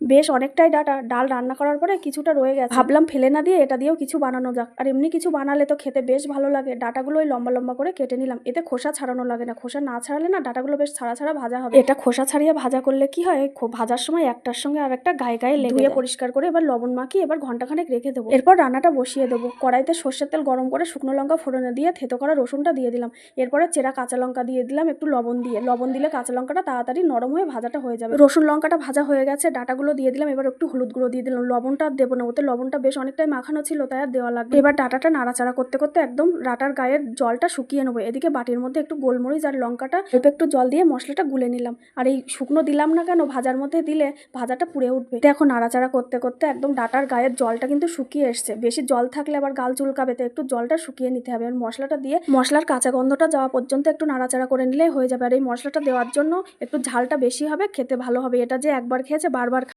বেশ অনেকটাই ডাটা ডাল রান্না করার পরে কিছুটা রয়ে গেছে। ভাবলাম ফেলে না দিয়ে এটা দিয়েও কিছু বানানো যাক। আর এমনি কিছু বানালে তো খেতে বেশ ভালো লাগে। ডাটাগুলো ওই লম্বা লম্বা করে কেটে নিলাম। এতে খোসা ছাড়ানো লাগে না। খোসা না ছাড়ালে না ডাটাগুলো বেশ ছাড়া ছাড়া ভাজা হবে। এটা খোসা ছাড়িয়ে ভাজা করলে কি হয়? ভাজার সময় একটার সঙ্গে আর একটা গায়ে গায়ে লেগে পরিষ্কার করে এবার লবণ মাখিয়ে এবার ঘন্টাখানেক রেখে দেবো। এরপর রান্নাটা বসিয়ে দেবো। কড়াইতে সর্ষের তেল গরম করে শুকনো লঙ্কা ফোড়নে দিয়ে থেতো করা রসুনটা দিয়ে দিলাম। এরপরে চেরা কাঁচা লঙ্কা দিয়ে দিলাম একটু লবণ দিয়ে। লবণ দিলে কাঁচা লঙ্কাটা তাড়াতাড়ি নরম হয়ে ভাজাটা হয়ে যাবে। রসুন লঙ্কাটা ভাজা হয়ে গেছে। ডাটাগুলো দিয়ে দিলাম, এবার একটু হলুদ গুঁড়ো দিয়ে দিলাম। লবণটা আর দেবো না, ওতে লবণটা বেশ অনেকটাই মাখানো ছিল, তাই আর দেওয়া লাগবে এবার ডাটাটা নাড়াচাড়া করতে করতে একদম ডাটার গায়ের জলটা শুকিয়ে নেব। এদিকে বাটির মধ্যে একটু গোলমরিচ আর লঙ্কাটা, অল্প একটু জল দিয়ে মশলাটা গুলে নিলাম। আর এই শুকনো দিলাম না কেন, ভাজার মধ্যে দিলে ভাজাটা পুড়ে উঠবে। দেখো নাড়াচাড়া করতে করতে একদম ডাটার গায়ের জলটা কিন্তু শুকিয়ে এসছে। বেশি জল থাকলে আবার গাল চুলকাবে, তো একটু জলটা শুকিয়ে নিতে হবে। আর মশলাটা দিয়ে মশলার কাঁচা গন্ধটা যাওয়া পর্যন্ত একটু নাড়াচাড়া করে নিলেই হয়ে যাবে। আর এই মশলাটা দেওয়ার জন্য একটু ঝালটা বেশি হবে, খেতে ভালো হবে। এটা যে একবার খেয়েছে, বারবার